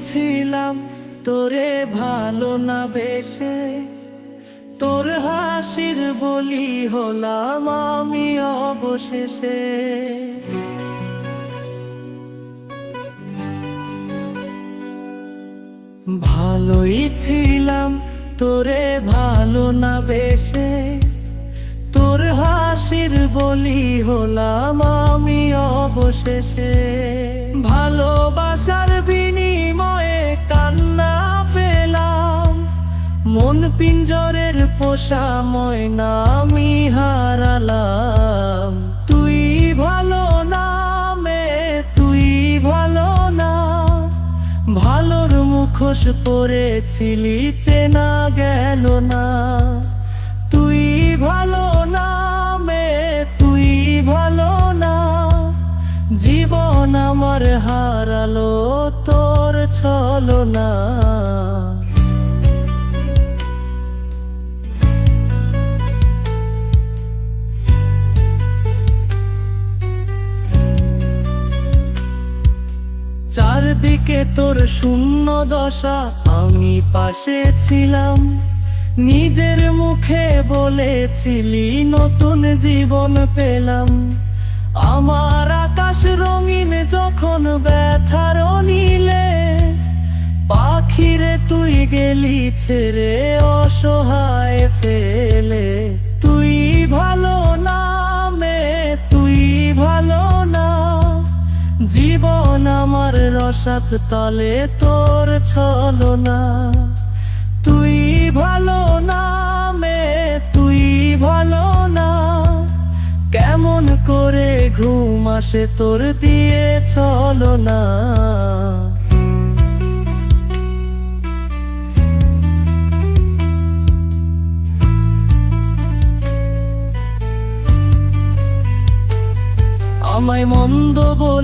ছিলাম, তোরে ভালো না বেশে। তোর হাসির বলি হলাম আমি অবশেষে। ভালোই ছিলাম, তোরে ভালো না বেশে। তোর হাসির বলি হলাম আমি অবশেষে। ভালোবাসার মন পিঞ্জরের পোষা ময়না আমি হারালাম। তুই ভালো না মে, তুই ভালো না। ভালোর মুখোশ পরেছিলি, চেনা গেল না। তুই ভালো না মে, তুই ভালো না। জীবন আমার হারালো, তোর ছলো চারদিকে তোর শূন্য দশা। আমি পাশে ছিলাম, নিজের মুখে বলেছিলি, নতুন জীবন পেলাম। আমার আকাশ রঙিন যখন ব্যথার নীলে পাখিরে তুই গেলি ছেড়ে অসহায় ফেলে। জীবন আমার রসাত তলে তোর ছলো না তুই ভালো নামে, তুই ভালো না। কেমন করে ঘুম আসে তোর দিয়ে ছলো না আমায় মন্দ বলে